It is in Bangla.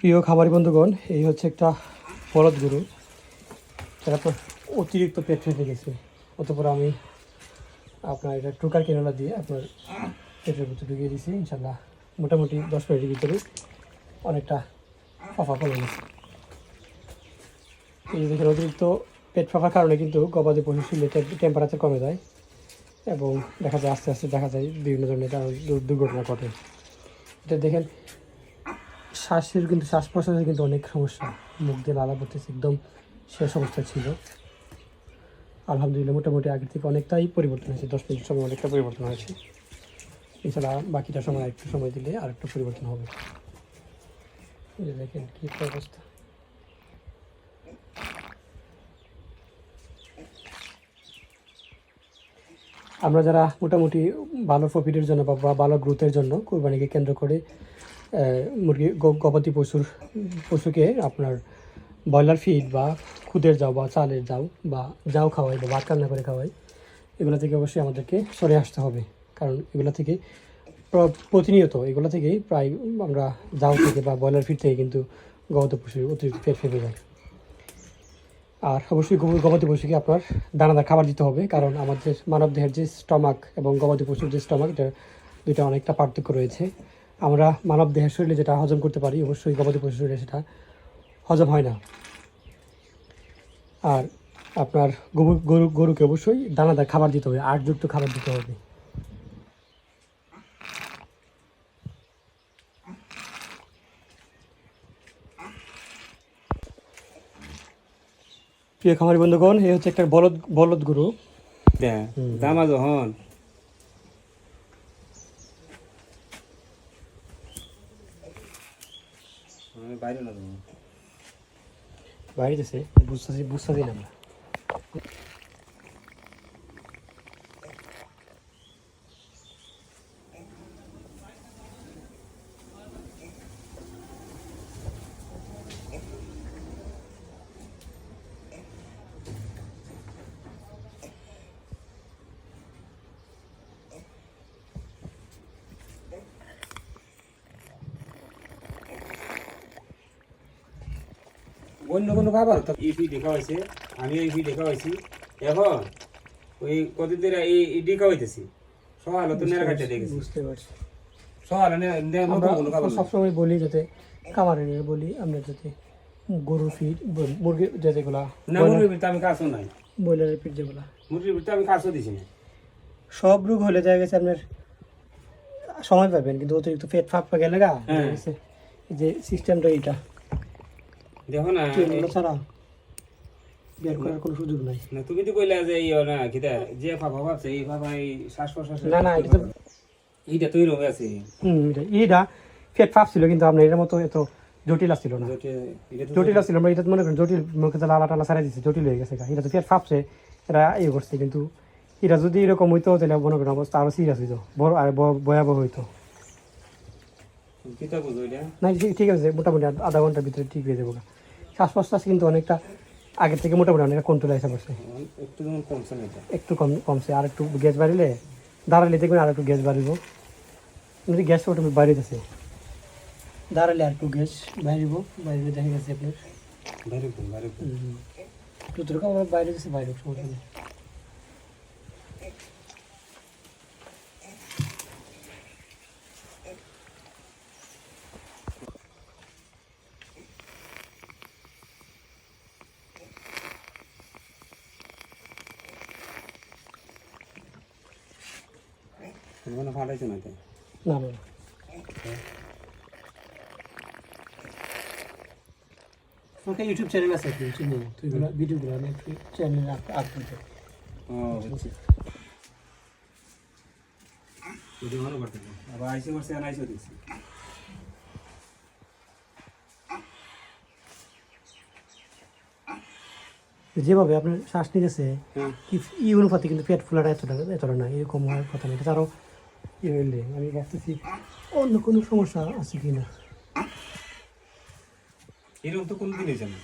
প্রিয় খামারি বন্ধুগণ, এই হচ্ছে একটা বলদ গরু। যারা তো অতিরিক্ত পেট ফেটে গেছে। অতপর আমি আপনার এটা টুকার কেনলা দিয়ে আপনার পেটের ভিতরে ঢুকিয়ে দিয়েছি। ইনশাল্লাহ মোটামুটি দশ মিনিটের ভিতরে অনেকটা ফাফা কমে গেছে। এই দেখেন, অতিরিক্ত পেট ফাঁপার কারণে কিন্তু গবাদি পশু শরীরে টেম্পারেচার কমে যায় এবং দেখা যায়, আস্তে আস্তে দেখা যায় বিভিন্ন ধরনের দুর্ঘটনা ঘটে। এটা দেখেন শ্বাসের কিন্তু শ্বাস প্রশ্বাসের কিন্তু অনেক সমস্যা। মুখ দিয়ে লালা পড়তেছে একদম শেষ অবস্থা ছিল। আলহামদুলিল্লাহ, মোটামুটি আগের থেকে অনেকটাই পরিবর্তন হয়েছে। দশ মিনিট সময় অনেকটা পরিবর্তন হয়েছে। এছাড়া বাকিটা সময় একটু সময় দিলে আর একটু পরিবর্তন হবে। দেখেন কী অবস্থা। আমরা যারা মোটামুটি ভালো প্রফিটের জন্য বা ভালো গ্রোথের জন্য কোরবানিকে কেন্দ্র করে মুরগি গবাদি পশুর, পশুকে আপনার ব্রয়লার ফিড বা খুদের যাও বা চালের যাও বা যাও খাওয়াই বা ভাত রান্না করে খাওয়াই, এগুলো থেকে অবশ্যই আমাদেরকে সরে আসতে হবে। কারণ এগুলো থেকে প্রতিনিয়ত এগুলো থেকেই প্রায় আমরা যাও থেকে বা ব্রয়লার ফিড থেকে কিন্তু গবাদি পশু অতিরিক্ত পেট ফেপে যায়। আর অবশ্যই গব- গবাদি পশুকে আপনার দানাদার খাবার দিতে হবে, কারণ আমাদের মানব দেহের যে স্টমাক এবং গবাদি পশুর যে স্টমাক এটা দুইটা অনেকটা পার্থক্য রয়েছে। আমরা মানব দেহের শরীরে যেটা হজম করতে পারি অবশ্যই গবাদি পশুর শরীরে সেটা হজম হয় না। আর আপনার গরু গরু গরুকে অবশ্যই দানাদার খাবার দিতে হবে আটযুক্ত খাবার দিতে হবে। প্রিয় খামারি বন্ধুগণ এই হচ্ছে একটা বলদ বলদ গরু। দেখ দামা যখন আমি বাইরে না। বাইরে বুঝতেছি বুঝতেছি না অন্য কোনো খাবার তো ইপি দেখা হয়েছে আমি ইপি দেখা হয়েছি। এখন ওই ধরে এই ইডি খাওয়াইতেছি সকালে তো নেড়া কাটতে দেখেছি। বুঝতে পারছি। সকালে। সবসময় বলি যাতে খামারে বলি আমরা যাতে গরু ফিড মুরগি যে যেগুলা না মুরগির ভিতরে আমি কাজও নাই। ব্রয়লারের ফিড যেগুলা। মুরগির ভিতরে আমি কাজও দিছি না। সব রোগ হলে দেখা গেছে আপনার সময় পাবেন কিন্তু অতিরিক্ত পেট ফাঁপা গেলে গা হ্যাঁ। যে সিস্টেমটা এইটা। দেখো না ছাড়া বের করার কোনো সুযোগ নাই। না, তুমি তো কইলা যে ইয়ে না যে ফাফা ভাবছে এই ফাফা এই শ্বাস প্রশ্বাস না না এটা এইটা তৈরি হয়ে আছে। হুম এটা- এইটা ফাঁপ ছিল কিন্তু আপনার এটার মতো এত জটিল ছিল না। জটিল ছিল আমরা এটা মনে জটিল মুখে তো লালা টালা সারাই দিচ্ছে জটিল হয়ে গেছে। এটা তো পেট ফাঁপছে এরা ইয়ে করছে কিন্তু এটা যদি এরকম হইতো তাহলে মনে করেন অবস্থা আরও সিরিয়াস হইতো বড় আর ভয়াবহ হইতো। না ঠিক- আছে মোটামুটি আধা ঘণ্টার ভিতরে ঠিক হয়ে যাব শ্বাস প্রশ্বাস কিন্তু অনেকটা আগের থেকে মোটামুটি অনেকটা কন্ট্রোল আসে বসে একটু কমছে একটু কম কমছে আর একটু গ্যাস বাড়িলে দাঁড়ালে দেখবেন আর একটু গ্যাস বাড়িব। কিন্তু গ্যাস বাইরে যাচ্ছে দাঁড়ালে আর একটু গ্যাস বাইরিব বাইরে দেখা গেছে আপনার। বাইরে বাইরে বাইরে গেছে বাইরে সমস্যা নেই। কোনো ফাটাইছে না তো না না না। আমার একটা ইউটিউব চ্যানেল আছে ভিডিওগুলো আমি একটু চ্যানেলে ও বুঝছি ভিডিও ভালো করতে আবার আইসি করছে আর আইসি দিচ্ছি যেভাবে আপনার শ্বাস নিতেছে হ্যাঁ। কি ই কিন্তু পেট ফুলাটা এতটা এতটা না এরকম হওয়ার কথা না। এটা আরও ইয়ে হইলে আমি ভাবতেছি অন্য কোনো সমস্যা আছে কি না এরকম তো কোনদিন হয়েছে না।